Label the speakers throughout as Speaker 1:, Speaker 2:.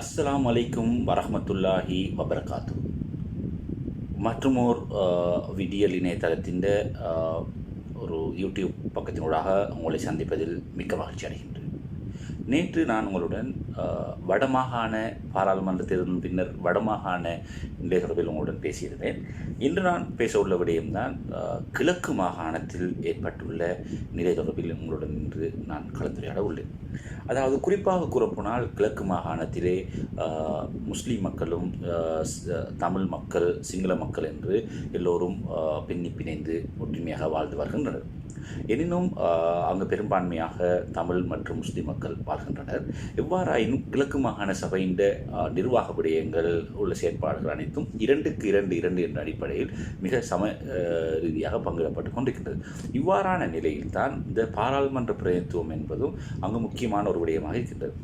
Speaker 1: அஸ்லாம் அலைக்கும் வரஹமத்துல்லாஹி வபரகாத்து மற்றுமோர் விடியல் இணையதளத்தின் ஒரு யூடியூப் பக்கத்தினூடாக உங்களை சந்திப்பதில் மிக்க மகிழ்ச்சி அடைகின்றேன். நேற்று நான் உங்களுடன் வடமாகாண பாராளுமன்ற தேர்தலின் பின்னர் வடமாகாண நிலை தொடர்பில் உங்களுடன் பேசியிருந்தேன். இன்று நான் பேச உள்ள விடயம்தான் கிழக்கு மாகாணத்தில் ஏற்பட்டுள்ள நிலை தொடர்பில் உங்களுடன் இன்று நான் கலந்துரையாட உள்ளேன். அதாவது குறிப்பாக கூறப்போனால் கிழக்கு மாகாணத்திலே முஸ்லீம் மக்களும் தமிழ் மக்கள் சிங்கள மக்கள் என்று எல்லோரும் பின்னி பிணைந்து ஒற்றுமையாக வாழ்ந்து வருகின்றனர். எனினும் அங்கு பெரும்பான்மையாக தமிழ் மற்றும் முஸ்லிம் மக்கள் வாழ்கின்றனர். எவ்வாறாயினும் கிழக்கு மாகாண சபையின் நிர்வாக விடயங்கள் உள்ள செயற்பாடுகள் அனைத்தும் இரண்டுக்கு இரண்டு இரண்டு என்ற அடிப்படையில் மிக சம ரீதியாக பங்கிடப்பட்டு கொண்டிருக்கின்றது. இவ்வாறான நிலையில்தான் இந்த பாராளுமன்ற பிரதிநிதித்துவம் என்பதும் அங்கு முக்கியமான ஒரு விடயமாக இருக்கின்றது.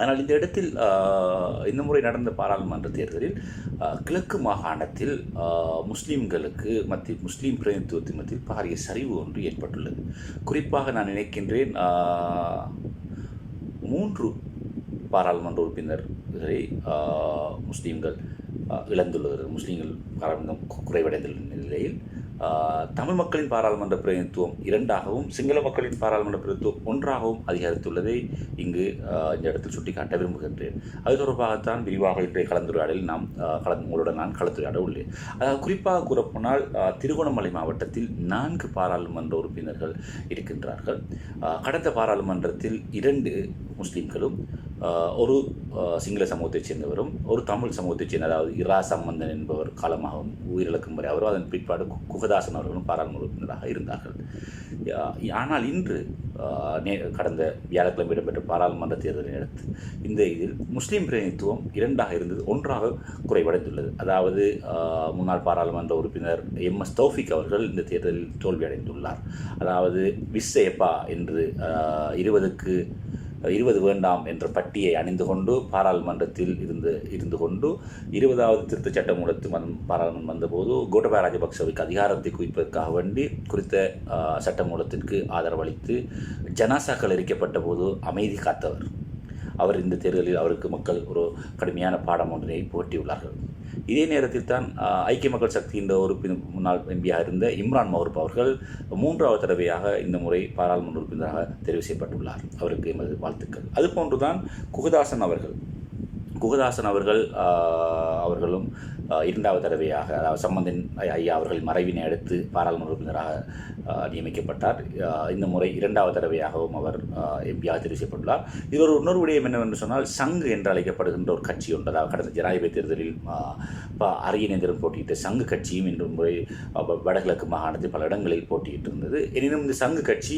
Speaker 1: ஆனால் இந்த இடத்தில் இந்த முறை நடந்த பாராளுமன்ற தேர்தலில் கிழக்கு மாகாணத்தில் முஸ்லீம்களுக்கு மத்திய முஸ்லீம் பிரதிநிதித்துவத்தின் மத்தியில் பாரிய சரிவு ஒன்று ஏற்பட்டுள்ளது. குறிப்பாக நான் நினைக்கின்றேன் மூன்று பாராளுமன்ற உறுப்பினர்களை முஸ்லீம்கள் இழந்துள்ளது. முஸ்லீம்கள் பாராளுமன்றம் குறைவடைந்துள்ள நிலையில் தமிழ் மக்களின் பாராளுமன்ற பிரதிநிதித்துவம் இரண்டாகவும் சிங்கள மக்களின் பாராளுமன்ற பிரதிநிதித்துவம் ஒன்றாகவும் அதிகரித்துள்ளதை இங்கு இந்த இடத்தில் சுட்டிக்காட்ட விரும்புகின்றேன். அது தொடர்பாகத்தான் விரிவாக இன்றைய கலந்துரையாடலில் நாம் கலந்து உங்களுடன் நான் கலந்துரையாட உள்ளேன். அதாவது குறிப்பாக கூறப்போனால் திருகோணமலை மாவட்டத்தில் நான்கு பாராளுமன்ற உறுப்பினர்கள் இருக்கின்றார்கள். கடந்த பாராளுமன்றத்தில் இரண்டு முஸ்லீம்களும் ஒரு சிங்கள சமூகத்தைச் சேர்ந்தவரும் ஒரு தமிழ் சமூகத்தைச் சேர்ந்த அதாவது இரா சம்பந்தன் என்பவர் காலமாகவும் உயிரிழக்கும் வரை அவரும் அதன் பிற்பாடு கு- குகதாசன் அவர்களும் பாராளுமன்ற உறுப்பினராக இருந்தார்கள். ஆனால் இன்று நே கடந்த வியாழக்கிழமை இடம்பெற்ற பாராளுமன்ற தேர்தலை அடுத்து இந்த இதில் முஸ்லீம் பிரதிநிதித்துவம் இரண்டாக இருந்தது ஒன்றாக குறைவடைந்துள்ளது. அதாவது முன்னாள் பாராளுமன்ற உறுப்பினர் எம். எஸ். தௌஃபிக் அவர்கள் இந்த தேர்தலில் தோல்வியடைந்துள்ளார். அதாவது விஸ்ஸயப்பா என்று இருபதுக்கு இருபது வேண்டாம் என்ற பட்டியை அணிந்து கொண்டு பாராளுமன்றத்தில் இருந்து இருந்து கொண்டு இருபதாவது திருத்த சட்டமூலத்தில் வந் பாராளுமன்றம் வந்தபோது கோட்டபாய ராஜபக்சவுக்கு அதிகாரத்தை குவிப்பதற்காக வேண்டி குறித்த சட்டமூலத்திற்கு ஆதரவளித்து ஜனாசாக்கள் எரிக்கப்பட்ட போது அமைதி காத்தவர். அவர் இந்த தேர்தலில் அவருக்கு மக்கள் ஒரு கடுமையான பாடம் ஒன்றினை புகட்டியுள்ளார்கள் இதே நேரத்தில் தான் ஐக்கிய மக்கள் சக்தியின் ஒரு முன்னாள் எம்பியாக இருந்த இம்ரான் மௌரூப் அவர்கள் மூன்றாவது தடவையாக இந்த முறை பாராளுமன்ற உறுப்பினராக தெரிவு செய்யப்பட்டுள்ளார். அவருக்கு எமது வாழ்த்துக்கள். அதுபோன்றுதான் குகதாசன் அவர்கள். குகதாசன் அவர்கள் அவர்களும் இரண்டாவது தடவையாக அதாவது சம்பந்தன் ஐயா அவர்கள் மறைவினை அடுத்து பாராளுமன்ற உறுப்பினராக நியமிக்கப்பட்டார். இந்த முறை இரண்டாவது தடவையாகவும் அவர் எம்பியாக தெரிவு செய்யப்பட்டுள்ளார் இது ஒரு இன்னொரு விடயம் என்னவென்று சொன்னால் சங்கு என்று அழைக்கப்படுகின்ற ஒரு கட்சி ஒன்று அதாவது கடந்த ஜனாதிபதி தேர்தலில் ஆஹ், ப- போட்டியிட்ட சங்கு கட்சியும் இன்று முறை வ- வடகிழக்கு மாகாணத்தில் பல இடங்களில் போட்டியிட்டு இருந்தது எனினும் இந்த சங்கு கட்சி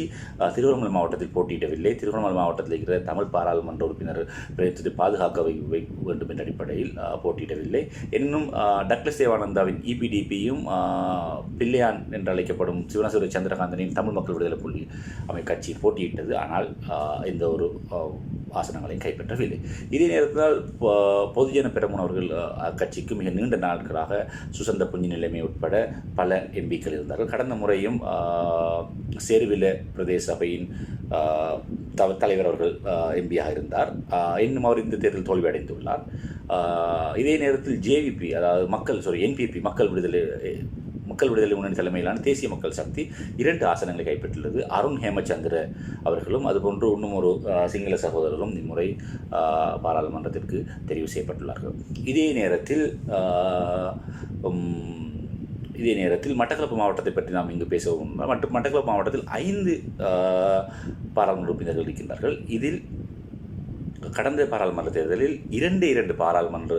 Speaker 1: திருவண்ணாமலை மாவட்டத்தில் போட்டியிடவில்லை. திருவண்ணாமலை மாவட்டத்தில் இருக்கிற தமிழ் பாராளுமன்ற உறுப்பினர் பிரயத்தத்தை பாதுகாக்க வேண்டும் என்ற அடிப்படையில் போட்டியிடவில்லை. எனினும் டக்ளஸ் தேவானந்தாவின் இபிடிபியும் பிள்ளையான் என்று அழைக்கப்படும் சிவனசுர சந்திரகாந்தனின் தமிழ் மக்கள் விடுதலை புள்ளி அமை கட்சி போட்டியிட்டது. ஆனால் இந்த ஒரு ஆசனங்களையும் கைப்பற்றவில்லை. இதே நேரத்தில் பொதுஜன பெரமுன் அவர்கள் அக்கட்சிக்கு மிக நீண்ட நாட்களாக சுசந்த புஞ்ச நிலைமை உட்பட பல எம்பிக்கள் இருந்தார்கள். கடந்த முறையும் சேருவில பிரதேச சபையின் தலைவர் அவர்கள் எம்பியாக இருந்தார். இன்னும் அவர் இந்த தேர்தல் தோல்வியடைந்துள்ளார். இதே நேரத்தில் ஜேவிபி அதாவது மக்கள் சாரி என்பிபி மக்கள் விடுதலை மக்கள் விடுதலை முன்னணி தலைமையிலான தேசிய மக்கள் சக்தி இரண்டு ஆசனங்களை கைப்பற்றுள்ளது அருண் ஹேமச்சந்திர அவர்களும் அதுபோன்று இன்னும் ஒரு சிங்கள சகோதரரும் இம்முறை பாராளுமன்றத்திற்கு தெரிவு செய்யப்பட்டுள்ளார்கள். இதே நேரத்தில் இதே நேரத்தில் மட்டக்களப்பு மாவட்டத்தை பற்றி நாம் இங்கு பேசவும் மற்றும் மட்டக்களப்பு மாவட்டத்தில் ஐந்து பாராளுமன்ற உறுப்பினர்கள் இருக்கின்றார்கள். இதில் கடந்த பாராளுமன்ற தேர்தலில் இரண்டு இரண்டு பாராளுமன்ற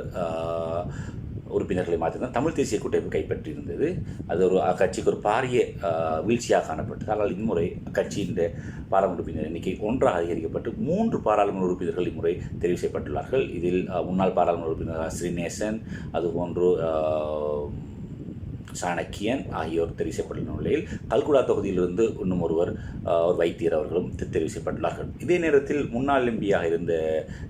Speaker 1: உறுப்பினர்களை மாற்றினால் தமிழ் தேசிய கூட்டமைப்பு கைப்பற்றியிருந்தது. அது ஒரு அக்கட்சிக்கு ஒரு பாரிய வீழ்ச்சியாக காணப்பட்டது. ஆனால் இம்முறை அக்கட்சியின் பாராளுமன்ற உறுப்பினர் எண்ணிக்கை ஒன்றாக அதிகரிக்கப்பட்டு மூன்று பாராளுமன்ற உறுப்பினர்கள் இம்முறை தெரிவு செய்யப்பட்டுள்ளார்கள். இதில் முன்னாள் பாராளுமன்ற உறுப்பினர் ஸ்ரீநேசன் அதுபோன்று சாணக்கியன் ஆகியோர் தெரிவு செய்யப்பட்டுள்ள நிலையில் கல்குடா தொகுதியிலிருந்து இன்னும் ஒருவர் ஒரு வைத்தியர் அவர்களும் தெ- தெரிவு செய்யப்பட்டுள்ளார்கள் இதே நேரத்தில் முன்னாள் எம்பியாக இருந்த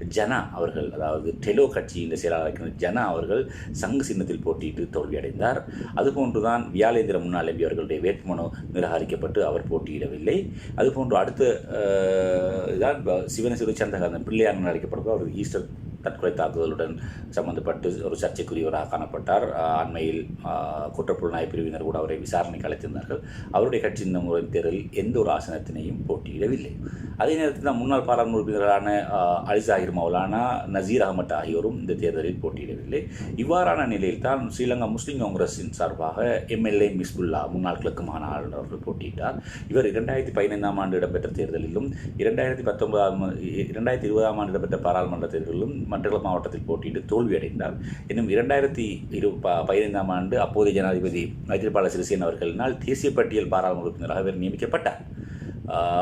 Speaker 1: ஜனா அவர்கள் அதாவது டெலோ கட்சியின் செயலாளர் இருக்கின்ற ஜனா அவர்கள் சங்கு சின்னத்தில் போட்டியிட்டு தோல்வியடைந்தார். அதுபோன்றுதான் வியாழேந்திர முன்னாள் எம்பி அவர்களுடைய வேட்புமனு நிராகரிக்கப்பட்டு அவர் போட்டியிடவில்லை. அதுபோன்று அடுத்த இதான் ப- சிவன சிவச்சந்திரகாந்தன் பிள்ளையார் அழைக்கப்படுகிற அவர் ஈஸ்டர் தற்கொலை தாக்குதலுடன் சம்பந்தப்பட்டு ஒரு சர்ச்சைக்குரியவராக காணப்பட்டார். அண்மையில் குற்றப்புலனாய் பிரிவினர் கூட அவரை விசாரணைக்கு அழைத்திருந்தார்கள். அவருடைய கட்சி இந்த முறை தேர்தலில் எந்த ஒரு ஆசனத்தினையும் போட்டியிடவில்லை. அதே நேரத்தில் தான் முன்னாள் பாராளுமன்ற உறுப்பினரான ஆஹ் அலிசாகிர் மௌலானா நசீர் அகமட் ஆகியோரும் இந்த தேர்தலில் போட்டியிடவில்லை. இவ்வாறான நிலையில் தான் ஸ்ரீலங்கா முஸ்லீம் காங்கிரஸின் சார்பாக எம்எல்ஏ மிஸ்புல்லா முன்னாள் கிழக்கு மாநாடு அவர்கள் போட்டியிட்டார். இவர் இரண்டாயிரத்தி பதினைந்தாம் ஆண்டு இடம்பெற்ற தேர்தலிலும் இரண்டாயிரத்தி பத்தொன்பதாம் இரண்டாயிரத்தி இருபதாம் ஆண்டு இடம்பெற்ற பாராளுமன்ற தேர்தலிலும் மண்டல மாவட்டத்தில் போட்டியிட்டு தோல்வியடைந்தார். இன்னும் இரண்டாயிரத்தி இரு ப பதினைந்தாம் ஆண்டு அப்போதைய ஜனாதிபதி மைத்திரிபால சிறிசேன் அவர்களினால் தேசிய பட்டியல் பாராளுமன்ற உறுப்பினராக இவர் நியமிக்கப்பட்டார்.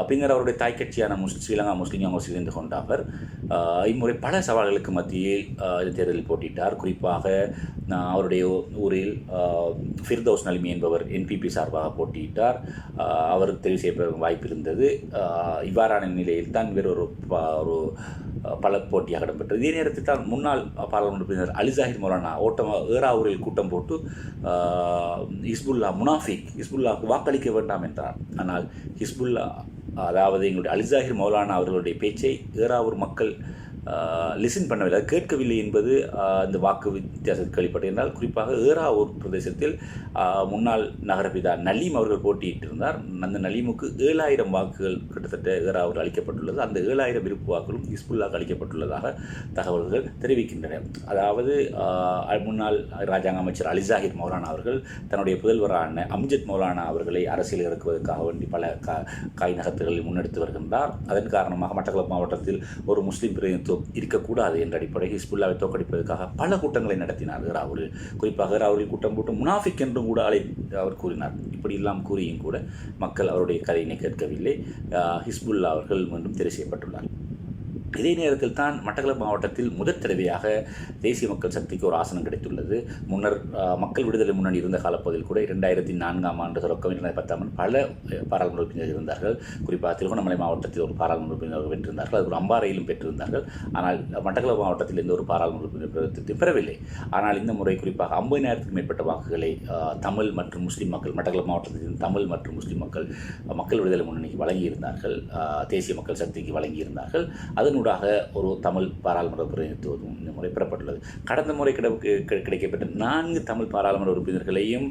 Speaker 1: பின்னர் அவருடைய தாய் கட்சியான முஸ் ஸ்ரீலங்கா முஸ்லீம் காங்கிரஸ் இணைந்து கொண்ட அவர் இம்முறை பல சவால்களுக்கு மத்தியில் தேர்தலில் போட்டியிட்டார். குறிப்பாக அவருடைய ஊரில் ஃபிர்தோஸ் நலிமி என்பவர் என்பிபி சார்பாக போட்டியிட்டார். அவர் தெரிவு செய்யப்பட வாய்ப்பு இருந்தது. இவ்வாறான நிலையில் தான் வேறொரு ஒரு ப- ஒரு பல போட்டியாக இடம்பெற்றது. இதே நேரத்தில் தான் முன்னாள் பாராளுமன்ற உறுப்பினர் அலிசாஹிர் மௌலானா ஓட்டம் ஏறாவூரில் கூட்டம் போட்டு ஹிஸ்புல்லா முனாஃபிக் ஹிஸ்புல்லாவுக்கு வாக்களிக்க வேண்டாம் என்றார். ஆனால் ஹிஸ்புல்லா அதாவது எங்களுடைய அலிசாஹிர் மௌலானா அவர்களுடைய பேச்சை ஏறாவூர் மக்கள் லிசன் பண்ணவில்லை. அது கேட்கவில்லை என்பது அந்த வாக்கு வித்தியாசத்துக்கு வெளிப்பட்டது. என்றால் குறிப்பாக ஏறாவூர் பிரதேசத்தில் முன்னாள் நகரபிதா நலீம் அவர்கள் போட்டியிட்டிருந்தார். அந்த நலீமுக்கு ஏழாயிரம் வாக்குகள் கிட்டத்தட்ட ஏறாவூர் அளிக்கப்பட்டுள்ளது. அந்த ஏழாயிரம் விருப்பு வாக்குகளும் ஹிஸ்புல்லாக்கு அளிக்கப்பட்டுள்ளதாக தகவல்கள் தெரிவிக்கின்றன. அதாவது முன்னாள் ராஜாங்க அமைச்சர் அலிசாஹிர் மௌலானா அவர்கள் தன்னுடைய புதல்வரான அம்ஜத் மௌலானா அவர்களை அரசியல் இறக்குவதற்காக வேண்டி பல கா காய் நகர்த்துகளை முன்னெடுத்து வருகின்றார். அதன் காரணமாக மட்டக்களப்பு மாவட்டத்தில் ஒரு முஸ்லீம் பிரதிநிதித்துவம் இருக்கக்கூடாது என்ற அடிப்படையில் ஹிஸ்புல்லாவை தோற்கடிப்பதற்காக பல கூட்டங்களை நடத்தினார் ராகுலில் குறிப்பாக ராகுலில் கூட்டம் போட்டு முனாஃபிக் என்றும் கூட அழை அவர் கூறினார். இப்படி எல்லாம் கூறியும் கூட மக்கள் அவருடைய கதையினை கேட்கவில்லை. ஹிஸ்புல்லா அவர்கள் மீண்டும் தெரிவு செய்யப்பட்டுள்ளார். இதே நேரத்தில் தான் மட்டக்களப்பு மாவட்டத்தில் முதற் தடவையாக தேசிய மக்கள் சக்திக்கு ஒரு ஆசனம் கிடைத்துள்ளது. முன்னர் மக்கள் விடுதலை முன்னணி இருந்த காலப்பகுதியில் கூட இரண்டாயிரத்தி நான்காம் ஆண்டு தொடக்கம் இரண்டாயிரத்தி பத்தாம் ஆண்டு பல பாராளுமன்ற உறுப்பினர்கள் இருந்தார்கள். குறிப்பாக திருவண்ணாமலை மாவட்டத்தில் ஒரு பாராளுமன்ற உறுப்பினர் வென்றிருந்தார்கள். அது ஒரு அம்பாறையிலும் பெற்றிருந்தார்கள். ஆனால் மட்டக்களப்பு மாவட்டத்தில் எந்த ஒரு பாராளுமன்ற உறுப்பினர் பெறவில்லை. ஆனால் இந்த முறை குறிப்பாக ஐம்பதினாயிரத்துக்கும் மேற்பட்ட வாக்குகளை தமிழ் மற்றும் முஸ்லீம் மக்கள் மட்டக்களப்பு மாவட்டத்தில் தமிழ் மற்றும் முஸ்லீம் மக்கள் மக்கள் விடுதலை முன்னணிக்கு வழங்கியிருந்தார்கள். தேசிய மக்கள் சக்திக்கு வழங்கியிருந்தார்கள். அதன் அதனூடாக ஒரு தமிழ் பாராளுமன்ற பிரதிநிதித்துவம் இந்த முறை பெறப்பட்டுள்ளது. கடந்த முறை கிடை கிடைக்கப்பட்ட நான்கு தமிழ் பாராளுமன்ற உறுப்பினர்களையும்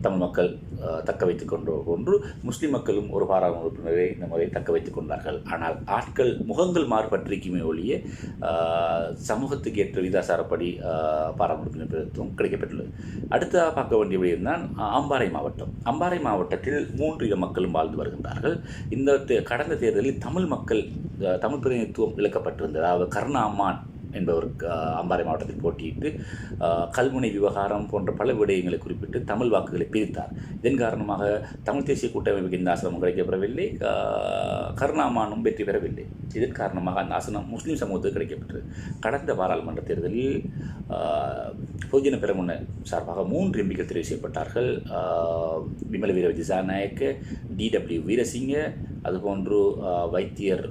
Speaker 1: தமிழ் மக்கள் தக்க வைத்துக் கொண்டு ஒன்று முஸ்லீம் மக்களும் ஒரு பாராளுமன்ற உறுப்பினரை இந்த முறை தக்க வைத்துக் கொண்டார்கள். ஆனால் ஆட்கள் முகங்கள் மாறுபற்றிக்குமே ஒழிய சமூகத்துக்கு ஏற்ற விதாசாரப்படி பாராளுமன்ற பிரதிநிதித்துவம் கிடைக்கப்பட்டுள்ளது. அடுத்ததாக பார்க்க வேண்டிய விடயம் தான் அம்பாறை மாவட்டம். அம்பாறை மாவட்டத்தில் மூன்று இன மக்களும் வாழ்ந்து வருகின்றார்கள். இந்த தே- கடந்த தேர்தலில் தமிழ் மக்கள் தமிழ் பிரதிநிதித்துவம் இழக்கப்பட்டிருந்தது. அதாவது கருணா அம்மான் என்பவர் அம்பாறை மாவட்டத்தில் போட்டியிட்டு கல்முனை விவகாரம் போன்ற பல விடயங்களை குறிப்பிட்டு தமிழ் வாக்குகளை பிரித்தார். இதன் காரணமாக தமிழ் தேசிய கூட்டமைப்புக்கு இந்த ஆசிரமம் கிடைக்கப்பெறவில்லை. கருணாமானும் வெற்றி பெறவில்லை. இதன் காரணமாக அந்த ஆசனம் முஸ்லீம் சமூகத்துக்கு கிடைக்கப்பட்டது கடந்த பாராளுமன்ற தேர்தலில் பொதுஜன பெரமுன சார்பாக மூன்று எம்பிக்கள் தெரிவு செய்யப்பட்டார்கள். விமல வீர திசாநாயக்க டிடபிள்யூ வீரசிங்க அதுபோன்று வைத்தியர்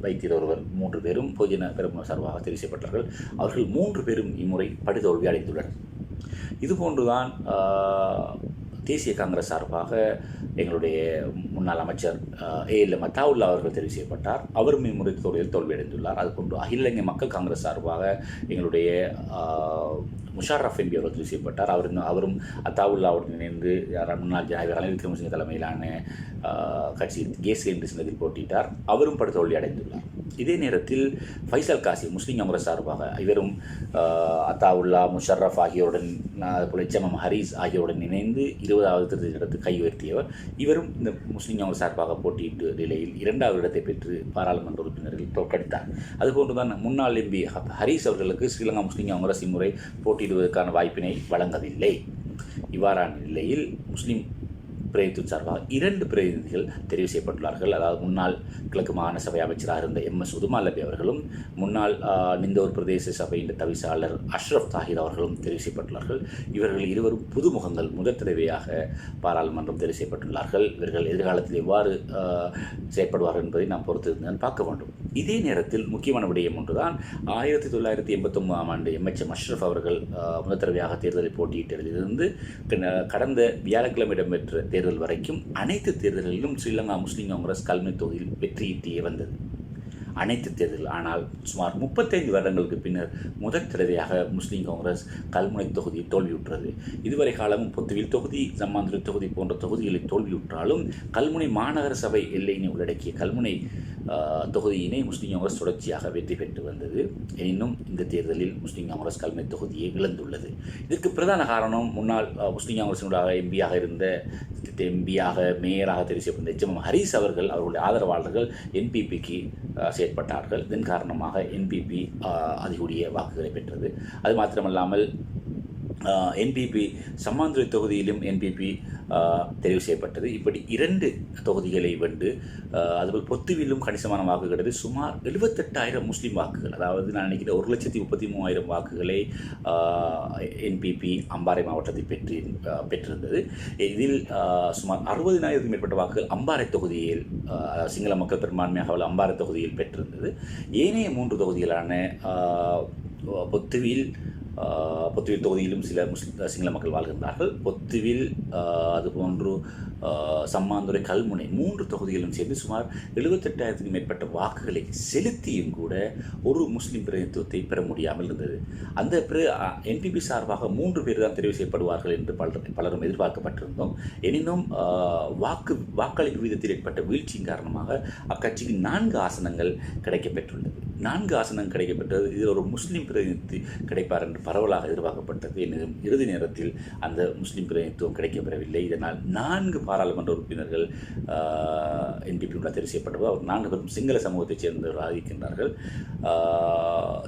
Speaker 1: வைத்தியர் ஒருவர் மூன்று பேரும் பொதுஜன பெரும சார்பாக தெரிவு செய்யப்பட்டார்கள். அவர்கள் மூன்று பேரும் இம்முறை படுதோல்வி அடைந்துள்ளனர். இதுபோன்றுதான் தேசிய காங்கிரஸ் சார்பாக எங்களுடைய முன்னாள் அமைச்சர் ஏ. எல். மத்தாவுல்லா அவர்கள் தெரிவு செய்யப்பட்டார். அவரும் இம்முறை தோல்வியில் தோல்வியடைந்துள்ளார். அதுபோன்று அகில இலங்கை மக்கள் காங்கிரஸ் சார்பாக எங்களுடைய முஷாரஃப் எம்பி அவர்கள் செய்யப்பட்டார். அவர் அவரும் அத்தாவுல்லாவுடன் இணைந்து முன்னாள் ஜனாதிபதி ரணில் விக்ரமசிங்க தலைமையிலான கட்சி கேஸ் என்று சின்னத்தில் போட்டியிட்டார். அவரும் படுதோல்வி அடைந்துள்ளார். இதே நேரத்தில் ஃபைசல் காசி முஸ்லீம் காங்கிரஸ் சார்பாக இவரும் அத்தாவுல்லா முஷர்ரஃப் ஆகியோருடன் அதுபோல் ஜமம் ஹரீஸ் ஆகியோருடன் இணைந்து இருபதாவது தேர்தல் இடத்து கை உயர்த்தியவர் இவரும் இந்த முஸ்லீம் காங்கிரஸ் சார்பாக போட்டியிட்டு நிலையில் இரண்டாவது இடத்தை பெற்று பாராளுமன்ற உறுப்பினர்கள் தோற்கடித்தார். அதுபோன்று தான் முன்னாள் எம்பி ஹரீஸ் அவர்களுக்கு ஸ்ரீலங்கா முஸ்லீம் காங்கிரஸ் இம்முறை போட்டியிடுவதற்கான வாய்ப்பினை வழங்கவில்லை. இவ்வாறான நிலையில் முஸ்லீம் பிரதிநிதித்துவம் சார்பாக இரண்டு பிரதிநிதிகள் தெரிவு செய்யப்பட்டுள்ளார்கள். அதாவது முன்னாள் கிழக்கு மாகாண சபை அமைச்சராக இருந்த எம். எஸ். உதுமாலபி அவர்களும் முன்னாள் நிந்தோர் பிரதேச சபையின் தவிசாளர் அஷ்ரப் தாஹிர் அவர்களும் தெரிவு செய்யப்பட்டுள்ளார்கள். இவர்கள் இருவரும் புதுமுகங்கள் முதல் தடவையாக பாராளுமன்றம் தெரிவு செய்யப்பட்டுள்ளார்கள். இவர்கள் எதிர்காலத்தில் எவ்வாறு செயற்படுவார்கள் என்பதை நாம் பொறுத்து பார்க்க வேண்டும். இதே நேரத்தில் முக்கியமான விடயம் ஒன்றுதான் ஆயிரத்தி தொள்ளாயிரத்தி எண்பத்தொன்பதாம் ஆண்டு எம்எச்எம் அஷ்ரஃப் அவர்கள் முதல் தடவையாக தேர்தலில் போட்டியிட்டதிலிருந்து கடந்த வியாழக்கிழமை இடம்பெற்ற தேர்தல் வரைக்கும் அனைத்து தேர்தல்களிலும் ஸ்ரீலங்கா முஸ்லீம் காங்கிரஸ் கல்வி தொகுதியில் வெற்றியீட்டியே வந்தது. அனைத்து தேர்தல் ஆனால் சுமார் முப்பத்தைந்து வருடங்களுக்கு பின்னர் முதல் தடவையாக முஸ்லீம் காங்கிரஸ் கல்முனை தொகுதி தோல்வியுற்றது. இதுவரை காலமும் பொத்துவில் தொகுதி சம்மாந்துறை தொகுதி போன்ற தொகுதிகளில் தோல்வியுற்றாலும் கல்முனை மாநகர சபை எல்லையினை உள்ளடக்கிய கல்முனை தொகுதியினை முஸ்லீம் காங்கிரஸ் தொடர்ச்சியாக வெற்றி பெற்று வந்தது. எனினும் இந்த தேர்தலில் முஸ்லீம் காங்கிரஸ் கல்முனை தொகுதியை இழந்துள்ளது. இதற்கு பிரதான காரணம் முன்னாள் முஸ்லீம் காங்கிரசினுடைய எம்பியாக இருந்த எம்பியாக மேயராக தெரிவு செய்யப்பட்ட எச் ஹரீஸ் அவர்கள் அவர்களுடைய ஆதரவாளர்கள் என்பிபிக்கு செயற்பட்டார்கள். இதன் காரணமாக என்பிபி அதிகூடிய வாக்குகளை பெற்றது. அது மாத்திரமல்லாமல் என்பிபி சம்மாந்துறை தொகுதியிலும் என்பிபி தெரிவு செய்யப்பட்டது. இப்படி இரண்டு தொகுதிகளை வென்று அதுபோல் பொத்துவிலும் கணிசமான வாக்குகிறது சுமார் எழுபத்தெட்டாயிரம் முஸ்லீம் வாக்குகள் அதாவது நான் நினைக்கிறேன் ஒரு லட்சத்தி முப்பத்தி மூவாயிரம் வாக்குகளை என்பிபி அம்பாறை மாவட்டத்தில் பெற்று பெற்றிருந்தது. இதில் சுமார் அறுபதினாயிரத்துக்கும் மேற்பட்ட வாக்குகள் அம்பாறை தொகுதியில் சிங்கள மக்கள் பெரும்பான்மையாக உள்ள அம்பாறை தொகுதியில் பெற்றிருந்தது. ஏனைய மூன்று தொகுதிகளான பொத்துவில் பொத்துவில் தொகுதியிலும் சில முஸ்லிம் சிங்கள மக்கள் வாழ்கின்றார்கள். பொத்துவில் அதுபோன்று சம்மாந்துறை கல்முனை மூன்று தொகுதிகளும் சேர்ந்து சுமார் எழுபத்தெட்டாயிரத்துக்கும் மேற்பட்ட வாக்குகளை செலுத்தியும் கூட ஒரு முஸ்லீம் பிரதிநிதித்துவத்தை பெற முடியாமல் இருந்தது. அந்த பிற என்பிபி சார்பாக மூன்று பேர் தான் தெரிவு செய்யப்படுவார்கள் என்று பலர் பலரும் எதிர்பார்க்கப்பட்டிருந்தோம். எனினும் வாக்கு வாக்களிப்பு விதத்தில் ஏற்பட்ட வீழ்ச்சியின் காரணமாக அக்கட்சிக்கு நான்கு ஆசனங்கள் கிடைக்கப்பெற்றுள்ளது. நான்கு ஆசனம் கிடைக்கப்பட்டது. இதில் ஒரு முஸ்லீம் பிரதிநிதி கிடைப்பார் என்று பரவலாக எதிர்பார்க்கப்பட்டது. எனினும் இறுதி நேரத்தில் அந்த முஸ்லீம் பிரதிநிதித்துவம் கிடைக்கப்பெறவில்லை. இதனால் நான்கு பாராளுமன்ற உறுப்பினர்கள் என்பிபியுடன் தெரிவு செய்யப்பட்டவர் அவர் நான்கு பேரும் சிங்கள சமூகத்தைச் சேர்ந்தவர்களாக இருக்கின்றார்கள்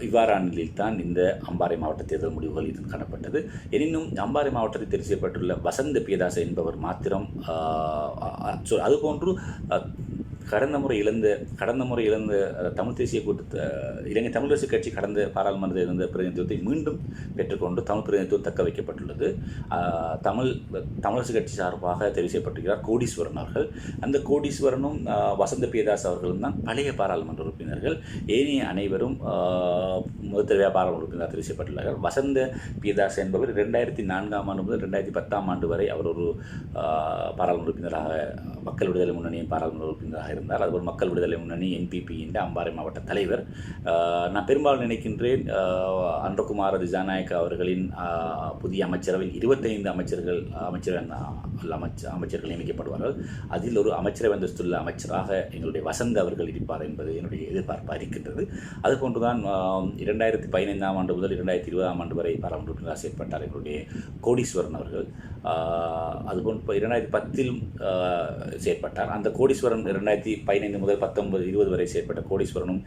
Speaker 1: இவ்வாறான நிலையில் தான் இந்த அம்பாறை மாவட்ட தேர்தல் முடிவுகள் இதில் காணப்பட்டது. எனினும் அம்பாறை மாவட்டத்தில் தெரிவு செய்யப்பட்டுள்ள வசந்த பியதாச என்பவர் மாத்திரம் அதுபோன்று கடந்த முறை இழந்த கடந்த முறை இழந்த தமிழ் தேசிய கூட்டத்தை இலங்கை தமிழரசு கட்சி கடந்த பாராளுமன்றத்தில் இருந்த பிரதிநிதித்துவத்தை மீண்டும் பெற்றுக்கொண்டு தமிழ் பிரதிநிதித்துவம் தக்க வைக்கப்பட்டுள்ளது. தமிழ் தமிழரசு கட்சி சார்பாக தெரிவு செய்யப்பட்டிருக்கிறார் கோடீஸ்வரன் அவர்கள். அந்த கோடீஸ்வரனும் வசந்த பிரியதாஸ் அவர்களும் தான் பழைய பாராளுமன்ற உறுப்பினர்கள். ஏனைய அனைவரும் ஆஹ், முதல் தடவையாக பாராளுமன்ற உறுப்பினர் தெரிவு செய்யப்பட்டுள்ளார்கள். வசந்த பிரியதாஸ் என்பவர் ரெண்டாயிரத்தி நான்காம் ஆண்டு முதல் ரெண்டாயிரத்தி பத்தாம் ஆண்டு வரை அவர் ஒரு பாராளுமன்ற உறுப்பினராக மக்கள் விடுதலை முன்னணியின் பாராளுமன்ற உறுப்பினராக இருந்தார். அதுபோல் மக்கள் விடுதலை முன்னணி என்பிபி அம்பாறை மாவட்ட தலைவர். நான் பெரும்பாலும் நினைக்கின்றேன் ஆஹ், அன்றகுமார அவர்களின் புதிய அமைச்சரவையில் இருபத்தைந்து அமைச்சர்கள் அமைச்சர் அமைச்ச அமைச்சர்கள் நியமிக்கப்படுவார்கள். அதில் ஒரு அமைச்சரவை அந்தஸ்துள்ள அமைச்சராக எங்களுடைய வசந்த் அவர்கள் இருப்பார் என்பது என்னுடைய எதிர்பார்ப்பாக இருக்கின்றது. அதுபோன்றுதான் ஆஹ், இரண்டாயிரத்தி பதினைந்தாம் ஆண்டு முதல் இரண்டாயிரத்தி இருபதாம் ஆண்டு வரை பாராளுமன்ற உறுப்பினராக செயற்பட்டார் எங்களுடைய கோடீஸ்வரன் அவர்கள். அதுபோன்று இப்போ இரண்டாயிரத்தி பத்தில் செயற்பட்டார். அந்த கோடீஸ்வரன் இரண்டாயிரத்தி பதினைந்து முதல் பத்தொன்பது இருபது வரை செயற்பட்ட கோடீஸ்வரனும்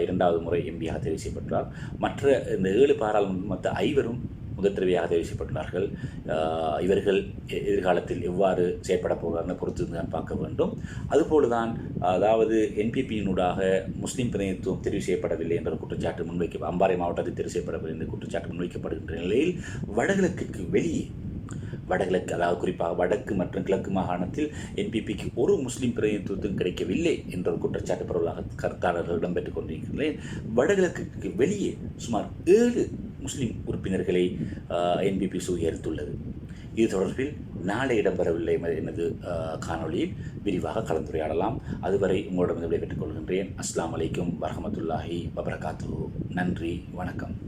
Speaker 1: இரண்டாவது முறை எம்பியாக தெரிவு செய்யப்பட்டார். மற்ற இந்த ஏழு பாராளுமன்ற மற்ற ஐவரும் முதல் தெரிவிக்கப்பட்டுள்ளார்கள் இவர்கள் எதிர்காலத்தில் எவ்வாறு செயற்பட போகிறார்கள் பொறுத்து தான் பார்க்க வேண்டும். அதுபோல தான் அதாவது என்பிபியினூடாக முஸ்லீம் பிரதிநிதித்துவம் தெரிவு செய்யப்படவில்லை என்ற குற்றச்சாட்டு முன்வைக்க அம்பாறை மாவட்டத்தில் தெரிவு செய்யப்படவில்லை என்ற குற்றச்சாட்டு முன்வைக்கப்படுகின்ற நிலையில் வடகிழக்குக்கு வெளியே வடகிழக்கு அதாவது குறிப்பாக வடக்கு மற்றும் கிழக்கு மாகாணத்தில் என்பிபிக்கு ஒரு முஸ்லீம் பிரதிநிதித்துவம் கிடைக்கவில்லை என்ற ஒரு குற்றச்சாட்டு பரவலாக கருத்தாளர்கள் இடம்பெற்றுக் கொண்டிருக்கிறேன் வடகிழக்கு வெளியே சுமார் ஏழு முஸ்லீம் உறுப்பினர்களை என்பிபி சுகரித்துள்ளது இது தொடர்பில் நாளை இடம்பெறவில்லை எனது காணொலியில் காணொளியில் விரிவாக கலந்துரையாடலாம். அதுவரை உங்களிடம் விடைபெற்றுக் கொள்கின்றேன். அஸ்லாம் அலைக்கும் வரமத்துல்லாஹி வபரகாத்து நன்றி வணக்கம்.